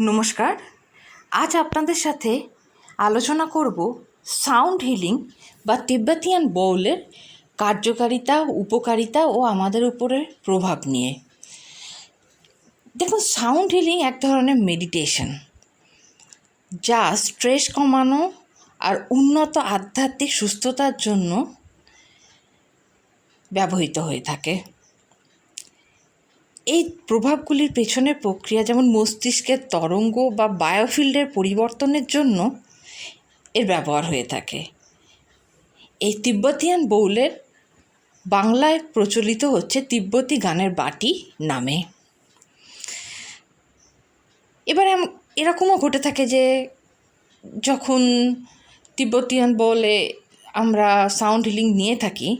নমস্কার। আজ আপনাদের সাথে আলোচনা করব সাউন্ড হিলিং বা তিব্বতিয়ান বউলের কার্যকারিতা, উপকারিতা ও আমাদের উপরে প্রভাব নিয়ে। দেখুন, সাউন্ড হিলিং এক ধরনের মেডিটেশন, যা স্ট্রেস কমানো আর উন্নত আধ্যাত্মিক সুস্থতার জন্য ব্যবহৃত হয়ে থাকে। এই প্রভাবগুলির পেছনের প্রক্রিয়া যেমন মস্তিষ্কের তরঙ্গ বা বায়োফিল্ডের পরিবর্তনের জন্য এর ব্যবহার হয়ে থাকে। এই তিব্বতিয়ান বউলের বাংলায় প্রচলিত হচ্ছে তিব্বতী গানের বাটি নামে। এবার এরকমও ঘটে থাকে যে যখন তিব্বতিয়ান বলে আমরা সাউন্ড হিলিং নিয়ে থাকি,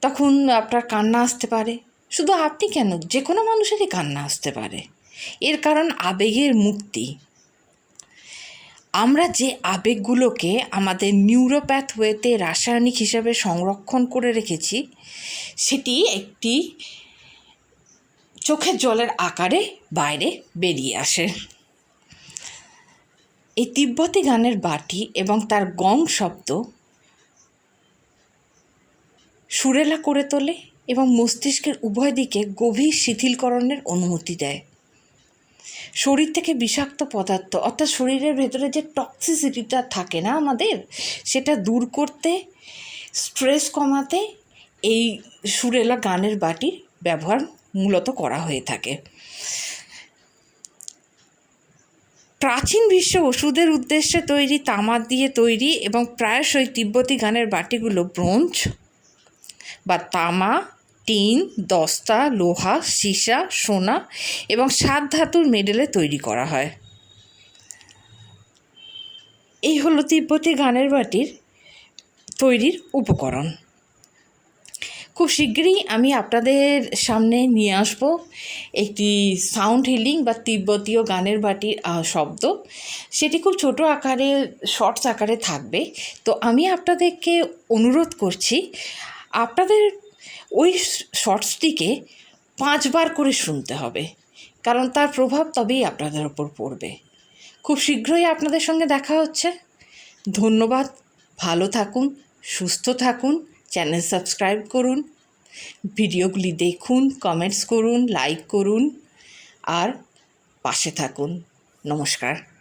তখন আপনার কান্না আসতে পারে শুধু আপনি কেন? যে কোনো মানুষেরই কান্না আসতে পারে। এর কারণ আবেগের মুক্তি। আমরা যে আবেগগুলোকে আমাদের নিউরোপ্যাথ ওয়েতে রাসায়নিক হিসাবে সংরক্ষণ করে রেখেছি, সেটি একটি চোখের জলের আকারে বাইরে বেরিয়ে আসে। এই তিব্বতী গানের বাটি এবং তার গং শব্দ সুরেলা করে তোলে এবং মস্তিষ্কের উভয় দিকে গভীর শিথিলকরণের অনুমতি দেয়। শরীর থেকে বিষাক্ত পদার্থ, অর্থাৎ শরীরের ভেতরে যে টক্সিসিটিটা থাকে না আমাদের, সেটা দূর করতে স্ট্রেস কমাতে এই সুরেলা গানের বাটির ব্যবহার মূলত করা হয়ে থাকে। প্রাচীন বিশ্ব ওষুধের উদ্দেশ্যে তৈরি তামার দিয়ে তৈরি এবং প্রায়শই তিব্বতী গানের বাটিগুলো ব্রোঞ্জ বা তামা, টিন, দস্তা, লোহা, সীসা, সোনা এবং সাত ধাতুর মেডেলে তৈরি করা হয়। এই হলো তিব্বতি গানের বাটির তৈরির উপকরণ। খুব শীঘ্রই আমি আপনাদের সামনে নিয়ে আসব একটি সাউন্ড হিলিং বা তিব্বতীয় গানের বাটির শব্দ। সেটি খুব ছোট আকারে শর্টস আকারে থাকবে। তো আমি আপনাদেরকে অনুরোধ করছি আপনাদের ওই শর্টসটিকে পাঁচবার করে শুনতে হবে, কারণ তার প্রভাব তবেই আপনাদের ওপর পড়বে। খুব শীঘ্রই আপনাদের সঙ্গে দেখা হচ্ছে। ধন্যবাদ, ভালো থাকুন, সুস্থ থাকুন, চ্যানেল সাবস্ক্রাইব করুন, ভিডিওগুলি দেখুন, কমেন্টস করুন, লাইক করুন, আর পাশে থাকুন। নমস্কার।